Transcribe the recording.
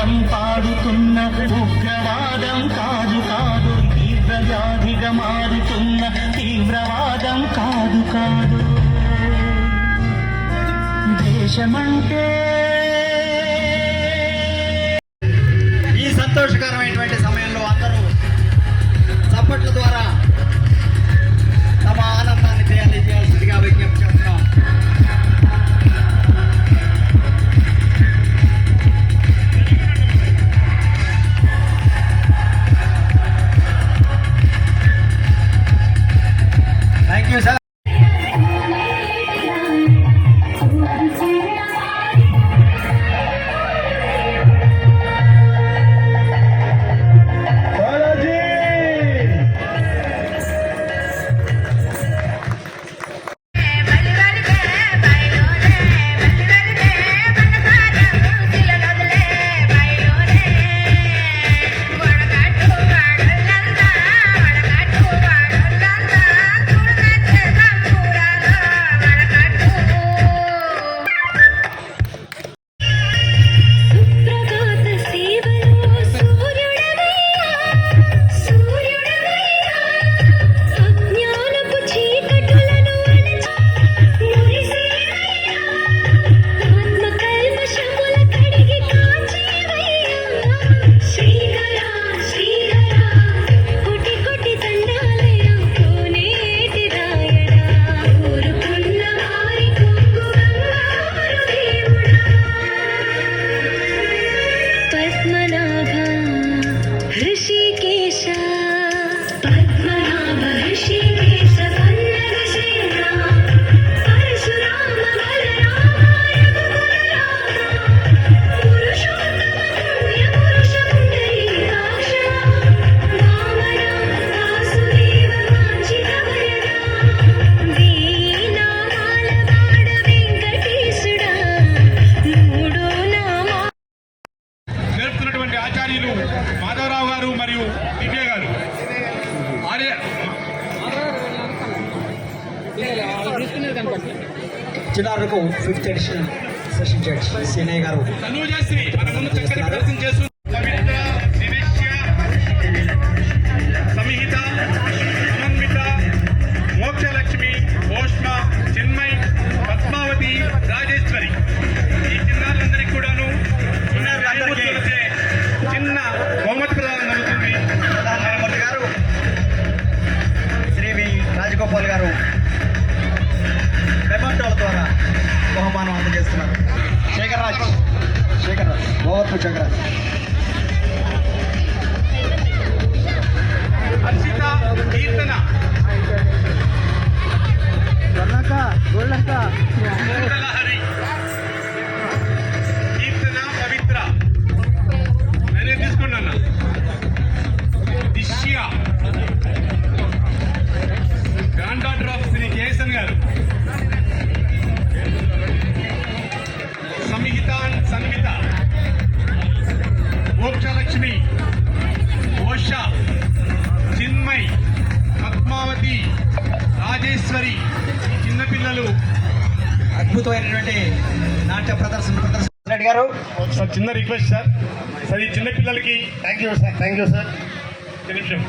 వేదం పాడుతున్న ఉగ్రవాదం కాదు కాదు తీవ్రవ్యాధిగా మారుతున్న తీవ్రవాదం కాదు కాదు. దేశమంటే Thank you. చిన్నారులకు fifth edition session judge Seenayya గారు. బహుమానం అందజేస్తున్నారు శేఖర్ రాజ్ శేఖర్ రాజ్ మోవత్తు శేఖర్ రాజ్ కీర్తన. గొల్లక గొల్లక. అద్భుతమైనటువంటి నాట్య ప్రదర్శన ప్రదర్శన. గారు. సార్ చిన్న రిక్వెస్ట్ సార్. సార్ ఈ చిన్న పిల్లలకి thank you sir thank you sir నిమిషం.